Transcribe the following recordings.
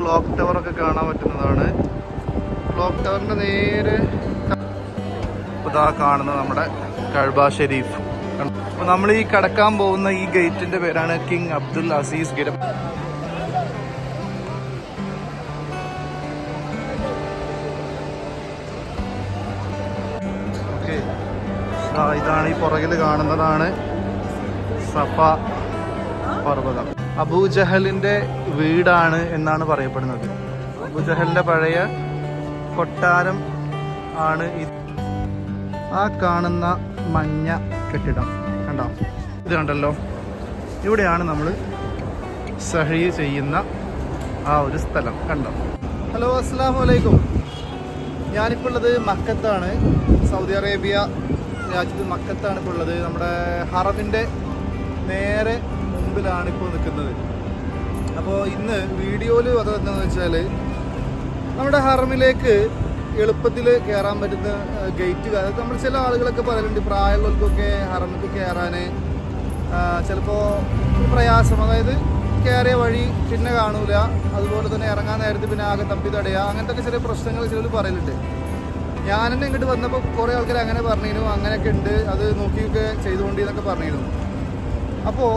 Clock tower ഒക്കെ കാണാൻ പറ്റുന്നതാണ്. ക്ലോക്ക് ടവറിന്റെ നേരെ ഇതാ കാണുന്നത് നമ്മുടെ കഴബ ഷെരീഫ്. അപ്പോൾ നമ്മൾ ഈ കടക്കാൻ പോകുന്ന ഈ ഗേറ്റിന്റെ പേരാണ് കിങ് അബ്ദുൽ അസീസ് ഗിരം. ഇതാണ് ഈ പുറകിൽ കാണുന്നതാണ് സഫ പർവതം. അബൂജഹലിന്റെ വീടാണ് എന്നാണ് പറയപ്പെടുന്നത്. അബൂജഹലിന്റെ പഴയ കൊട്ടാരം ആണ് ആ കാണുന്ന മഞ്ഞ കെട്ടിടം. കണ്ടോ? ഇത് കണ്ടല്ലോ. ഇവിടെയാണ് നമ്മൾ സഹി ചെയ്യുന്ന ആ ഒരു സ്ഥലം. കണ്ടോ? ഹലോ അസ്സാം വലൈക്കും ഞാനിപ്പോൾ ഉള്ളത് മക്കത്താണ്. സൗദി അറേബ്യ രാജ്യത്ത് മക്കത്താണ് ഇപ്പോൾ ഉള്ളത്. നമ്മുടെ ഹറമിന്റെ നേരെ മുമ്പിലാണ് ഇപ്പോൾ നിൽക്കുന്നത്. അപ്പോൾ ഇന്ന് വീഡിയോയിൽ അത് എന്താണെന്ന് വെച്ചാൽ നമ്മുടെ ഹറമിലേക്ക് എളുപ്പത്തിൽ കയറാൻ പറ്റുന്ന ഗേറ്റ് അതായത് നമ്മൾ ചില ആളുകളൊക്കെ പറയലുണ്ട് പ്രായമുള്ളവർക്കൊക്കെ ഹറമിക്ക് കയറാൻ. ചിലപ്പോൾ പ്രയാസം. അതായത് കയറിയ വഴി പിന്നെ കാണൂല. അതുപോലെ തന്നെ ഇറങ്ങാൻ നേരത്തെ പിന്നെ ആകെ തപ്പി തടയുക. അങ്ങനത്തെ ചെറിയ പ്രശ്നങ്ങൾ ചിലർ പറയലുണ്ട്. ഞാൻ തന്നെ ഇങ്ങോട്ട് വന്നപ്പോൾ കുറേ ആൾക്കാർ അങ്ങനെ പറഞ്ഞിരുന്നു. അങ്ങനെയൊക്കെ ഉണ്ട്. അത് നോക്കിയൊക്കെ ചെയ്തുകൊണ്ടിന്നൊക്കെ പറഞ്ഞിരുന്നു. അപ്പോൾ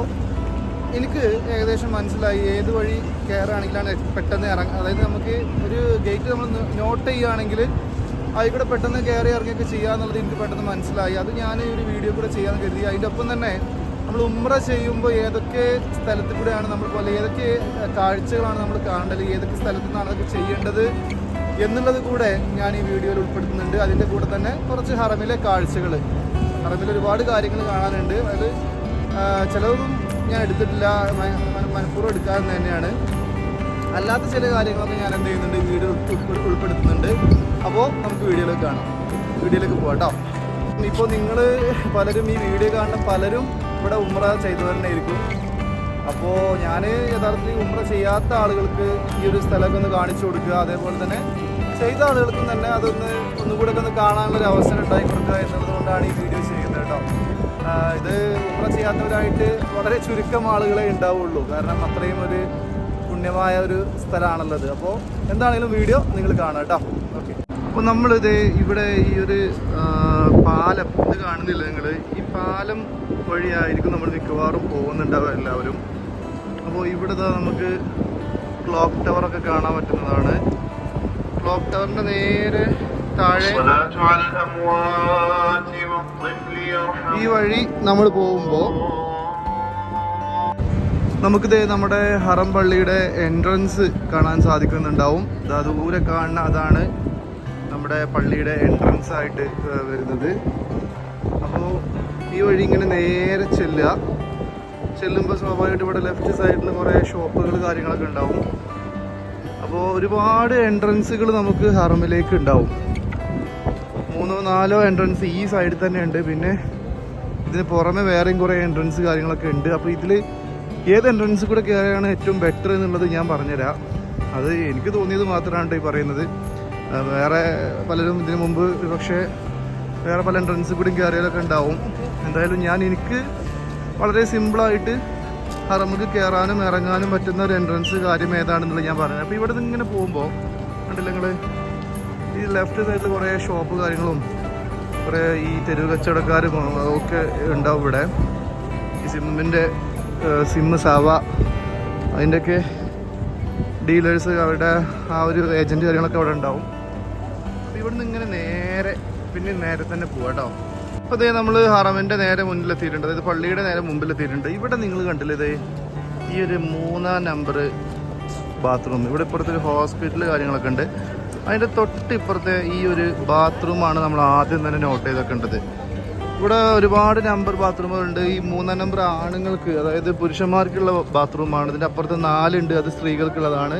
എനിക്ക് ഏകദേശം മനസ്സിലായി ഏത് വഴി കയറുകയാണെങ്കിലാണ് പെട്ടെന്ന് ഇറങ്ങുക അതായത് നമുക്ക് ഒരു ഗേറ്റ് നമ്മൾ നോട്ട് ചെയ്യുകയാണെങ്കിൽ അതിൽ പെട്ടെന്ന് കയറി ഇറങ്ങിയൊക്കെ ചെയ്യാന്നുള്ളത് എനിക്ക് പെട്ടെന്ന് മനസ്സിലായി. അത് ഞാൻ ഒരു വീഡിയോ കൂടെ ചെയ്യാൻ കരുതി. അതിന്റെ ഒപ്പം തന്നെ നമ്മൾ ഉമ്ര ചെയ്യുമ്പോൾ ഏതൊക്കെ സ്ഥലത്തിൽ കൂടെയാണ് നമ്മൾ പോലെ ഏതൊക്കെ കാഴ്ചകളാണ് നമ്മൾ കാണേണ്ടത് ഏതൊക്കെ സ്ഥലത്തു നിന്നാണ് അതൊക്കെ ചെയ്യേണ്ടത് എന്നുള്ളത് കൂടെ ഞാൻ ഈ വീഡിയോയിൽ ഉൾപ്പെടുത്തുന്നുണ്ട്. അതിന്റെ കൂടെ തന്നെ കുറച്ച് ഹറമിലെ കാഴ്ചകൾ ഹറമിൽ ഒരുപാട് കാര്യങ്ങൾ കാണാനുണ്ട്. അത് ചിലതൊന്നും ഞാൻ എടുത്തിട്ടില്ല. മനഃപൂർവം എടുക്കാതെ തന്നെയാണ്. അല്ലാത്ത ചില കാര്യങ്ങളൊക്കെ ഞാൻ എന്ത് ചെയ്യുന്നുണ്ട്? വീഡിയോ ഉൾപ്പെ- ഉൾപ്പെടുത്തുന്നുണ്ട്. അപ്പോൾ നമുക്ക് വീഡിയോയിലേക്ക് കാണാം. വീഡിയോയിലേക്ക് പോകാം കേട്ടോ ഇപ്പോൾ നിങ്ങൾ പലരും ഈ വീഡിയോ കാണുന്ന പലരും ഇവിടെ ഉമ്ര ചെയ്തു തന്നെ ആയിരിക്കും. അപ്പോൾ ഞാൻ യഥാർത്ഥത്തിൽ ഉമ്ര ചെയ്യാത്ത ആളുകൾക്ക് ഈ ഒരു സ്ഥലമൊക്കെ ഒന്ന് കാണിച്ചു കൊടുക്കുക. അതേപോലെ തന്നെ ചെയ്ത ആളുകൾക്കും തന്നെ അതൊന്ന് ഒന്നുകൂടെ ഒക്കെ ഒന്ന് കാണാനുള്ളൊരു അവസരം ഉണ്ടായി കൊടുക്കുക എന്നുള്ളത് ഈ വീഡിയോ ചെയ്യുന്നത്. ഇത് ഉമ്ര ചെയ്യാത്തവരായിട്ട് വളരെ ചുരുക്കം ആളുകളെ ഉണ്ടാവുള്ളൂ. കാരണം അത്രയും ഒരു പുണ്യമായ ഒരു സ്ഥലമാണുള്ളത്. അപ്പോൾ എന്താണെങ്കിലും വീഡിയോ നിങ്ങൾ കാണാം കേട്ടോ. ഓക്കെ അപ്പോൾ നമ്മളിത് ഇവിടെ ഈ ഒരു പാലം ഇത് കാണുന്നില്ല നിങ്ങൾ ഈ പാലം വഴിയായിരിക്കും നമ്മൾ മിക്കവാറും പോകുന്നുണ്ടാവുക എല്ലാവരും. അപ്പോൾ ഇവിടെ നമുക്ക് ക്ലോക്ക് ടവറൊക്കെ കാണാൻ പറ്റുന്നതാണ്. ക്ലോക്ക് ടവറിന്റെ നേരെ താഴെ. ഈ വഴി നമ്മൾ പോകുമ്പോൾ നമുക്കിത് നമ്മുടെ ഹറം പള്ളിയുടെ എൻട്രൻസ് കാണാൻ സാധിക്കുന്നുണ്ടാവും. അതായത് ഊരെ കാണുന്ന അതാണ് നമ്മുടെ പള്ളിയുടെ എൻട്രൻസ് ആയിട്ട് വരുന്നത്. അപ്പോൾ ഈ വഴി ഇങ്ങനെ നേരെ ചെല്ലുക. ചെല്ലുമ്പോൾ സ്വാഭാവികമായിട്ട് ഇവിടെ ലെഫ്റ്റ് സൈഡിൽ കുറേ ഷോപ്പുകൾ കാര്യങ്ങളൊക്കെ ഉണ്ടാവും. അപ്പോൾ ഒരുപാട് എൻട്രൻസുകൾ നമുക്ക് ഹറമിലേക്ക് ഉണ്ടാവും. മൂന്നോ നാലോ എൻട്രൻസ് ഈ സൈഡിൽ തന്നെ ഉണ്ട്. പിന്നെ ഇതിന് പുറമെ വേറെയും കുറേ എൻട്രൻസ് കാര്യങ്ങളൊക്കെ ഉണ്ട്. അപ്പോൾ ഇതിൽ ഏത് എൻട്രൻസ് കൂടെ കയറിയാണ് ഏറ്റവും ബെറ്റർ എന്നുള്ളത് ഞാൻ പറഞ്ഞുതരാം. അത് എനിക്ക് തോന്നിയത് മാത്രമാണ് ഈ പറയുന്നത്. വേറെ പലരും ഇതിനു മുമ്പ് പക്ഷേ വേറെ പല എൻട്രൻസ് കൂടി കയറിയാലൊക്കെ ഉണ്ടാവും. എന്തായാലും ഞാൻ എനിക്ക് വളരെ സിമ്പിളായിട്ട് ഹറമുക്ക് കയറാനും ഇറങ്ങാനും പറ്റുന്ന ഒരു എൻട്രൻസ് കാര്യം ഏതാണെന്നുള്ളത് ഞാൻ പറഞ്ഞു അപ്പോൾ ഇവിടെ നിന്ന് ഇങ്ങനെ പോകുമ്പോൾ കണ്ടില്ല നിങ്ങൾ ഈ ലെഫ്റ്റ് സൈഡിൽ കുറേ ഷോപ്പ് കാര്യങ്ങളും കുറേ ഈ തെരുവ് കച്ചവടക്കാരും അതൊക്കെ ഉണ്ടാവും ഇവിടെ. ഈ സിമ്മിന്റെ സിമ്മ് സാവ അതിന്റെയൊക്കെ ഡീലേഴ്സ് അവരുടെ ആ ഒരു ഏജന്റ് കാര്യങ്ങളൊക്കെ അവിടെ ഉണ്ടാവും. അപ്പോൾ ഇവിടുന്ന് ഇങ്ങനെ നേരെ പിന്നെ നേരെ തന്നെ പോവാം കേട്ടോ അപ്പോൾ അതേ നമ്മൾ ഹറമിന്റെ നേരെ മുന്നിലെത്തിയിട്ടുണ്ട്. അതായത് പള്ളിയുടെ നേരെ മുമ്പിലെത്തിയിട്ടുണ്ട്. ഇവിടെ നിങ്ങൾ കണ്ടില്ലേ ഇതേ ഈ ഒരു മൂന്നാം നമ്പർ ബാത്റൂം ഇവിടെ ഇപ്പുറത്തൊരു ഹോസ്പിറ്റൽ കാര്യങ്ങളൊക്കെ ഉണ്ട്. അതിന്റെ തൊട്ടിപ്പുറത്തെ ഈ ഒരു ബാത്റൂമാണ് നമ്മൾ ആദ്യം തന്നെ നോട്ട് ചെയ്തേക്കേണ്ടത് ഇവിടെ ഒരുപാട് നമ്പർ ബാത്റൂമുകളുണ്ട്. ഈ മൂന്നാം നമ്പർ ആണുങ്ങൾക്ക് അതായത് പുരുഷന്മാർക്കുള്ള ബാത്റൂമാണ്. ഇതിന്റെ അപ്പുറത്ത് നാലുണ്ട് അത് സ്ത്രീകൾക്കുള്ളതാണ്.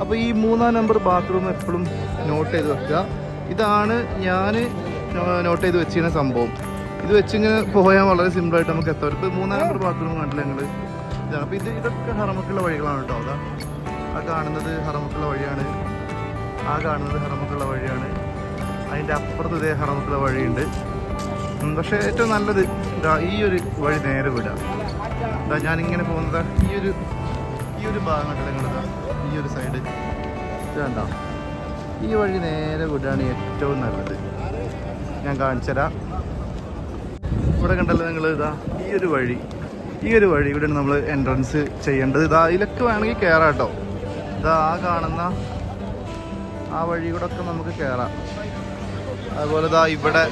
അപ്പോൾ ഈ മൂന്നാം നമ്പർ ബാത്റൂം എപ്പോഴും നോട്ട് ചെയ്ത് വെക്കുക. ഇതാണ് ഞാൻ നോട്ട് ചെയ്ത് വെച്ചിരുന്ന സംഭവം. ഇത് വെച്ചിങ്ങനെ പോയാൽ വളരെ സിമ്പിളായിട്ട് നമുക്ക് എത്താം. ഇപ്പോൾ മൂന്നാം നമ്പർ ബാത്റൂം കണ്ടില്ല ഞങ്ങൾ ഇതാണ്. അപ്പോൾ ഇത് ഇതൊക്കെ ഹറമക്കുള്ള വഴികളാണ് കേട്ടോ. അതാ ആ കാണുന്നത് ഹറമക്കുള്ള വഴിയാണ്. ആ കാണുന്നത് ഹറമക്കുള്ള വഴിയാണ്. അതിന്റെ അപ്പുറത്ത് ഇതേ ഹറമക്കുള്ള വഴിയുണ്ട്. പക്ഷേ ഏറ്റവും നല്ലത് ഈ ഒരു വഴി നേരെ വിടാം. ഇതാ ഞാനിങ്ങനെ പോകുന്നത് ഈ ഒരു ഈ ഒരു ഭാഗം കണ്ടില്ല ഈ ഒരു സൈഡ്. ഇത് ഈ വഴി നേരെ വിടുകയാണ് ഏറ്റവും നല്ലത്. ഞാൻ കാണിച്ചുതരാം ഇവിടെ കണ്ടല്ലോ നിങ്ങൾ ഇതാ ഈ ഒരു വഴി. ഈ ഒരു വഴി ഇവിടെയാണ് നമ്മൾ എൻട്രൻസ് ചെയ്യേണ്ടത്. ഇതാ ഇതിലൊക്കെ വേണമെങ്കിൽ കയറാം കേട്ടോ. ഇതാ ആ കാണുന്ന ആ വഴി കൂടെ ഒക്കെ നമുക്ക് കേറാം. അതുപോലെ ഇതാ ഇവിടെ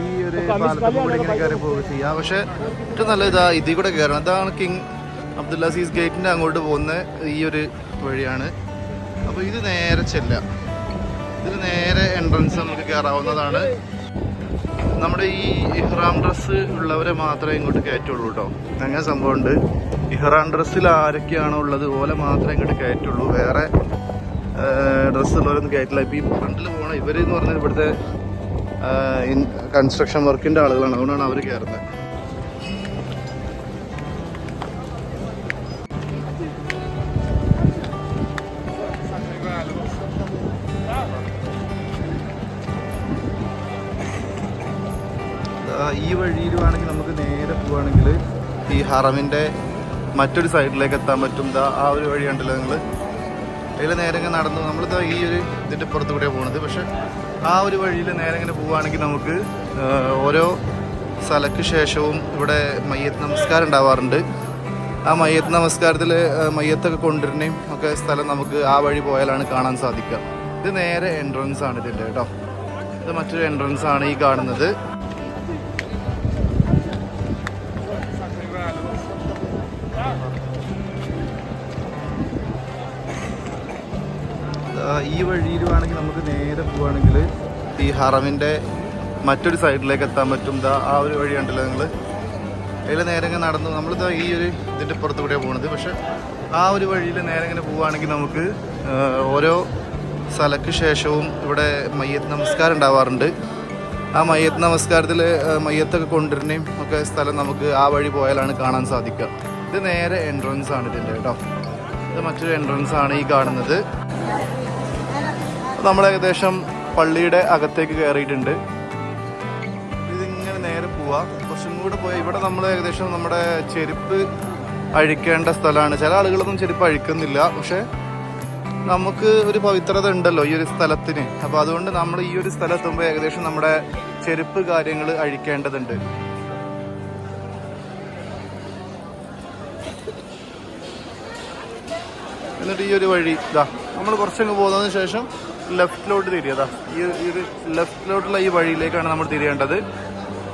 ഈ ഒരു പാലത്തിൽ കൂടെ ഇങ്ങനെ കയറി പോവുക ചെയ്യാം. പക്ഷെ ഏറ്റവും നല്ല ഇതാ ഇതിൽ കൂടെ കയറണം ഇതാണ് കിങ് അബ്ദുല്ല അസീസ് ഗേറ്റിന്റെ അങ്ങോട്ട് പോകുന്ന ഈ ഒരു വഴിയാണ്. അപ്പോൾ ഇത് നേരെ ചെല്ലാം ഇതിൽ നേരെ എൻട്രൻസ് നമുക്ക് കയറാവുന്നതാണ് നമ്മുടെ ഈ ഇഹ്റാം ഡ്രസ്സ് ഉള്ളവരെ മാത്രമേ ഇങ്ങോട്ട് കയറ്റുള്ളൂ കേട്ടോ. അങ്ങനെ സംഭവമുണ്ട് ഇഹ്റാം ഡ്രസ്സിൽ ആരൊക്കെയാണോ ഉള്ളത് ഓലെ മാത്രമേ ഇങ്ങോട്ട് കയറ്റുള്ളൂ. വേറെ ഡ്രസ്സ് ഉള്ളവരൊന്നും കയറ്റില്ല ഇപ്പം ഈ ഫ്രണ്ടിൽ പോകണം ഇവർ എന്ന് പറഞ്ഞാൽ ഇവിടുത്തെ കൺസ്ട്രക്ഷൻ വർക്കിന്റെ ആളുകളാണ്. അതുകൊണ്ടാണ് അവർ കയറുന്നത് ഈ വഴിയിൽ വേണമെങ്കിൽ നമുക്ക് നേരെ പോവുകയാണെങ്കിൽ ഈ ഹറമിന്റെ മറ്റൊരു സൈഡിലേക്ക് എത്താൻ പറ്റും. ആ ഒരു വഴി ഉണ്ടല്ലോ നിങ്ങൾ അതിൽ നേരെ ഇങ്ങനെ നടന്നു. നമ്മളിപ്പോൾ ഈ ഒരു ഇതിന്റെ പുറത്തു കൂടെയാണ് പോകുന്നത് പക്ഷെ ആ ഒരു വഴിയിൽ നേരെ ഇങ്ങനെ പോവുകയാണെങ്കിൽ നമുക്ക് ഓരോ സ്ഥലക്ക് ശേഷവും ഇവിടെ മയ്യത്ത് നമസ്കാരം ഉണ്ടാവാറുണ്ട്. ആ മയ്യത്ത് നമസ്കാരത്തിൽ മയ്യത്തൊക്കെ കൊണ്ടുവരുന്നേയും ഒക്കെ സ്ഥലം നമുക്ക് ആ വഴി പോയാലാണ് കാണാൻ സാധിക്കുക. ഇത് നേരെ എൻട്രൻസ് ആണ് ഇതിന്റെ കേട്ടോ. ഇത് മറ്റൊരു എൻട്രൻസ് ആണ് ഈ കാണുന്നത്. ഈ വഴിയിൽ വേണമെങ്കിൽ നമുക്ക് നേരെ പോവുകയാണെങ്കിൽ ഈ ഹറമിന്റെ മറ്റൊരു സൈഡിലേക്ക് എത്താൻ പറ്റും. ദാ ആ ഒരു വഴി ഉണ്ടല്ലോ നിങ്ങൾ അതിൽ നേരെ ഇങ്ങനെ നടന്നു നമ്മളിതാ ഈ ഒരു ഇതിന്റെ പുറത്തു കൂടെയാണ് പോകുന്നത് പക്ഷെ ആ ഒരു വഴിയിൽ നേരെ ഇങ്ങനെ പോവുകയാണെങ്കിൽ നമുക്ക് ഓരോ സ്ഥലക്ക് ശേഷവും ഇവിടെ മയ്യത്ത് നമസ്കാരം ഉണ്ടാവാറുണ്ട്. ആ മയ്യത്ത് നമസ്കാരത്തിൽ മയ്യത്തൊക്കെ കൊണ്ടുവരുന്നേയും ഒക്കെ സ്ഥലം നമുക്ക് ആ വഴി പോയാലാണ് കാണാൻ സാധിക്കുക. ഇത് നേരെ എൻട്രൻസ് ആണ് ഇതിന്റെ കേട്ടോ. ഇത് മറ്റൊരു എൻട്രൻസ് ആണ് ഈ കാണുന്നത്. നമ്മൾ ഏകദേശം പള്ളിയുടെ അകത്തേക്ക് കയറിയിട്ടുണ്ട്. ഇതിങ്ങനെ നേരെ പോവാ. കുറച്ചും കൂടെ പോയി ഇവിടെ നമ്മൾ ഏകദേശം നമ്മുടെ ചെരുപ്പ് അഴിക്കേണ്ട സ്ഥലമാണ്. ചില ആളുകളൊന്നും ചെരുപ്പ് അഴിക്കുന്നില്ല. പക്ഷെ നമുക്ക് ഒരു പവിത്രത ഉണ്ടല്ലോ ഈ ഒരു സ്ഥലത്തിന്. അപ്പൊ അതുകൊണ്ട് നമ്മൾ ഈ ഒരു സ്ഥലത്തുമ്പോൾ ഏകദേശം നമ്മുടെ ചെരുപ്പ് കാര്യങ്ങൾ അഴിക്കേണ്ടതുണ്ട്. എന്നിട്ട് ഈ ഒരു വഴി ഇതാ നമ്മൾ കുറച്ചങ്ങ് പോകുന്നതിന് ശേഷം ലെഫ്റ്റിലോട്ട് തിരിയതാ. ഈ ഒരു ലെഫ്റ്റിലോട്ടുള്ള ഈ വഴിയിലേക്കാണ് നമ്മൾ തിരിയേണ്ടത്.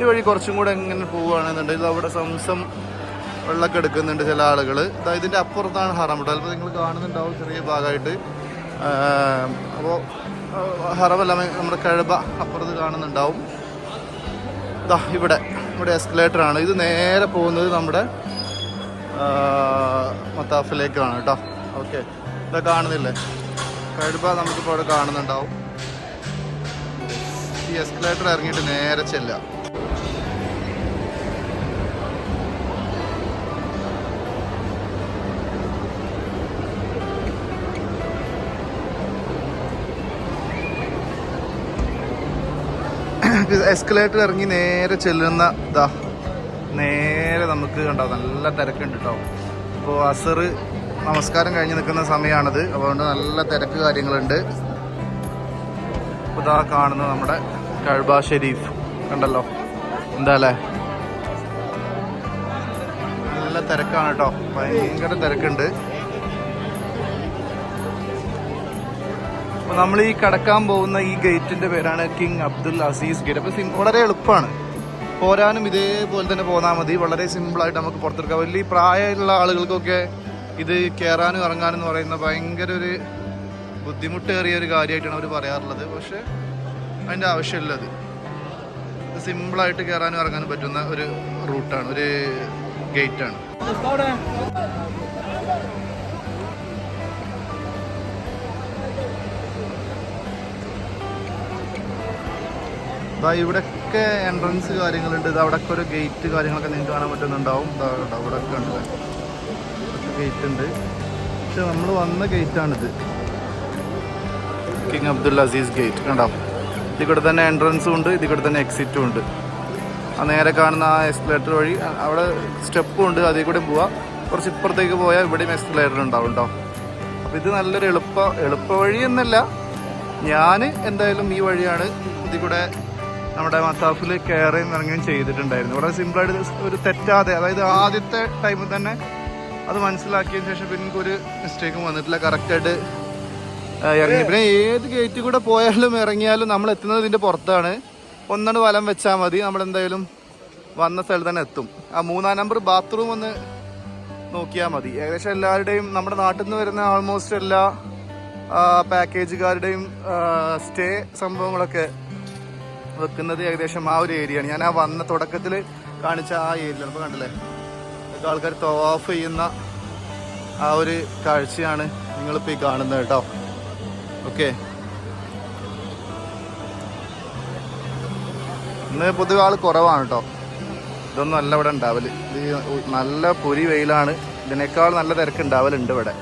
ഈ വഴി കുറച്ചും കൂടെ എങ്ങനെ പോവുകയാണെന്നുണ്ടെങ്കിൽ അവിടെ സംസം വെള്ളമൊക്കെ എടുക്കുന്നുണ്ട് ചില ആളുകൾ അതായത് ഇതിന്റെ അപ്പുറത്താണ് ഹറം കേട്ടോ നിങ്ങൾ കാണുന്നുണ്ടാവും ചെറിയ ഭാഗമായിട്ട്. അപ്പോൾ ഹറമല്ല നമ്മുടെ കഴബ അപ്പുറത്ത് കാണുന്നുണ്ടാവും. ഇതാ ഇവിടെ ഇവിടെ എസ്കലേറ്ററാണ് ഇത് നേരെ പോകുന്നത് നമ്മുടെ മത്താഫിലേക്കാണ് കേട്ടോ. ഓക്കെ. ഇതാ കാണുന്നില്ലേ? കഴുപ നമുക്കിപ്പോൾ അവിടെ കാണുന്നുണ്ടാവും. ഈ എസ്കലേറ്റർ ഇറങ്ങിയിട്ട് നേരെ ചെല്ലാം എസ്കലേറ്റർ ഇറങ്ങി നേരെ ചെല്ലുന്ന ഇതാ നേരെ നമുക്ക് കണ്ടോ നല്ല തിരക്കുണ്ട് കേട്ടോ ഇപ്പോൾ അസർ നമസ്കാരം കഴിഞ്ഞ് നിൽക്കുന്ന സമയമാണിത്. അതുകൊണ്ട് നല്ല തിരക്ക് കാര്യങ്ങളുണ്ട്. ഇതാ കാണുന്നത് നമ്മുടെ കഴ്ബ ഷെരീഫ്. കണ്ടല്ലോ? എന്താ അല്ലേ? നല്ല തിരക്കാണ് കേട്ടോ. ഭയങ്കര തിരക്കുണ്ട്. അപ്പോൾ നമ്മൾ ഈ കടക്കാൻ പോകുന്ന ഈ ഗേറ്റിന്റെ പേരാണ് കിങ് അബ്ദുൽ അസീസ് ഗേറ്റ്. അപ്പോൾ സിം വളരെ എളുപ്പമാണ്. പോരാനും ഇതേപോലെ തന്നെ പോന്നാൽ മതി. വളരെ സിമ്പിളായിട്ട് നമുക്ക് പുറത്തെടുക്കാം. വലിയ പ്രായമുള്ള ആളുകൾക്കൊക്കെ ഇത് കയറാനും ഇറങ്ങാനും എന്ന് പറയുന്ന ഭയങ്കര ഒരു ബുദ്ധിമുട്ടേറിയ ഒരു കാര്യമായിട്ടാണ് അവർ പറയാറുള്ളത്. പക്ഷേ അതിന്റെ ആവശ്യമില്ലത് സിമ്പിളായിട്ട് കയറാനും ഇറങ്ങാനും പറ്റുന്ന ഒരു റൂട്ടാണ് ഒരു ഗേറ്റാണ്. ഇവിടെയൊക്കെ എൻട്രൻസ് കാര്യങ്ങളുണ്ട്. ഇത് അവിടെയൊക്കെ ഒരു ഗേറ്റ് കാര്യങ്ങളൊക്കെ നിങ്ങൾക്ക് കാണാൻ പറ്റുന്നുണ്ടാവും. അവിടെ ഒക്കെ ഉണ്ട്. ഗേറ്റ് ഉണ്ട്. പക്ഷെ നമ്മൾ വന്ന ഗേറ്റാണിത് കിങ് അബ്ദുൽ അസീസ് ഗേറ്റ് കണ്ടോ? ഇതിക്കൂടെ തന്നെ എൻട്രൻസും ഉണ്ട് ഇതിക്കൂടെ തന്നെ എക്സിറ്റും ഉണ്ട്. ആ നേരെ കാണുന്ന ആ എസ്കലേറ്റർ വഴി അവിടെ സ്റ്റെപ്പും ഉണ്ട് അതിൽ കൂടെ പോവാം. കുറച്ച് ഇപ്പുറത്തേക്ക് പോയാൽ ഇവിടെയും എസ്കലേറ്റർ ഉണ്ടാവും കേട്ടോ അപ്പോൾ അപ്പം ഇത് നല്ലൊരു എളുപ്പ എളുപ്പ വഴി എന്നല്ല. ഞാൻ എന്തായാലും ഈ വഴിയാണ് ഇതിൽ കൂടെ നമ്മുടെ മത്താഫിൽ കയറുകയും ഇറങ്ങുകയും ചെയ്തിട്ടുണ്ടായിരുന്നു. വളരെ സിമ്പിളായിട്ട് ഒരു തെറ്റാതെ അതായത് ആദ്യത്തെ ടൈമിൽ തന്നെ അത് മനസ്സിലാക്കിയതിന് ശേഷം പിന്നെ ഒരു മിസ്റ്റേക്കും വന്നിട്ടില്ല. കറക്റ്റായിട്ട് ഇറങ്ങി. പിന്നെ ഏത് ഗേറ്റിൽ കൂടെ പോയാലും ഇറങ്ങിയാലും നമ്മൾ എത്തുന്നത് ഇതിന്റെ പുറത്താണ്. ഒന്നാണ് വലം വെച്ചാൽ മതി. നമ്മൾ എന്തായാലും വന്ന സ്ഥലത്ത് തന്നെ എത്തും. ആ മൂന്നാം നമ്പർ ബാത്റൂം ഒന്ന് നോക്കിയാൽ മതി. ഏകദേശം എല്ലാവരുടെയും നമ്മുടെ നാട്ടിൽ നിന്ന് വരുന്ന ആൾമോസ്റ്റ് എല്ലാ പാക്കേജുകാരുടെയും സ്റ്റേ സംഭവങ്ങളൊക്കെ വെക്കുന്നത് ഏകദേശം ആ ഒരു ഏരിയയാണ് ഞാൻ ആ വന്ന തുടക്കത്തിൽ കാണിച്ച ആ ഏരിയ അപ്പോൾ കണ്ടില്ലേ? ഇതൊക്കെ ആൾക്കാർ തവാഫ് ചെയ്യുന്ന ആ ഒരു കാഴ്ചയാണ് നിങ്ങളിപ്പോൾ ഈ കാണുന്നത് കേട്ടോ. ഓക്കെ ഇന്ന് പൊതുവെ ആൾ കുറവാണ് കേട്ടോ. ഇതൊന്നും അല്ല ഇവിടെ ഉണ്ടാവൽ. ഇത് നല്ല പൊരി വെയിലാണ്. ഇതിനേക്കാൾ നല്ല തിരക്ക് ഉണ്ടാവലുണ്ട് ഇവിടെ.